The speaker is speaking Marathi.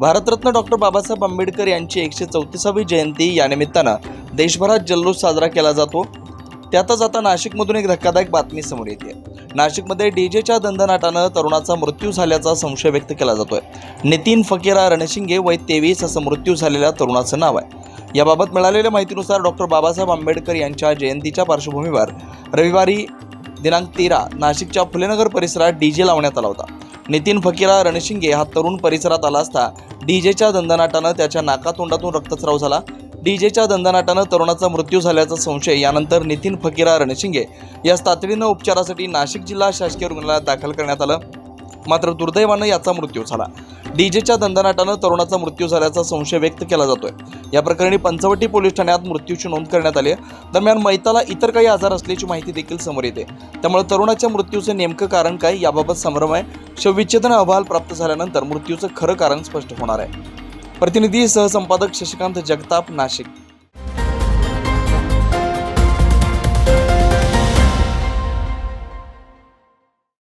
भारतरत्न डॉक्टर बाबासाहेब आंबेडकर यांची एकशे चौतीसावी जयंती या निमित्तानं देशभरात जल्लोष साजरा केला जातो. त्यातच आता नाशिकमधून एक धक्कादायक बातमी समोर येते. नाशिकमध्ये डीजेच्या दंधनाटानं तरुणाचा मृत्यू झाल्याचा संशय व्यक्त केला जातोय. नितीन फकीरा रणशिंगे वय तेवीस असं मृत्यू झालेल्या तरुणाचं नाव आहे. याबाबत मिळालेल्या माहितीनुसार डॉक्टर बाबासाहेब आंबेडकर यांच्या जयंतीच्या पार्श्वभूमीवर रविवारी दिनांक तेरा नाशिकच्या फुलेनगर परिसरात डीजे लावण्यात आला होता. नितीन फकीरा रणशिंगे हा तरुण परिसरात आला असता. डीजेच्या दंदनाटानं त्याच्या नाकातोंडातून रक्तस्राव झाला. डीजेच्या दंदनाटानं तरुणाचा मृत्यू झाल्याचा संशय यानंतर नितीन फकीरा रणशिंगे यास तातडीनं उपचारासाठी नाशिक जिल्हा शासकीय रुग्णालयात दाखल करण्यात आलं. मात्र दुर्दैवानं याचा मृत्यू झाला. डीजेच्या दंदनाटानं तरुणाचा मृत्यू झाल्याचा संशय व्यक्त केला जातोय. या प्रकरणी पंचवटी पोलीस ठाण्यात मृत्यूची नोंद करण्यात आली आहे. दरम्यान मैताला इतर काही आजार असल्याची माहिती देखील समोर येते. त्यामुळे तरुणाच्या मृत्यूचं नेमकं कारण काय याबाबत संभ्रम आहे. शवविच्छेदन अहवाल प्राप्त झाल्यानंतर मृत्यूचं खरं कारण स्पष्ट होणार आहे. प्रतिनिधी सहसंपादक शशिकांत जगताप नाशिक.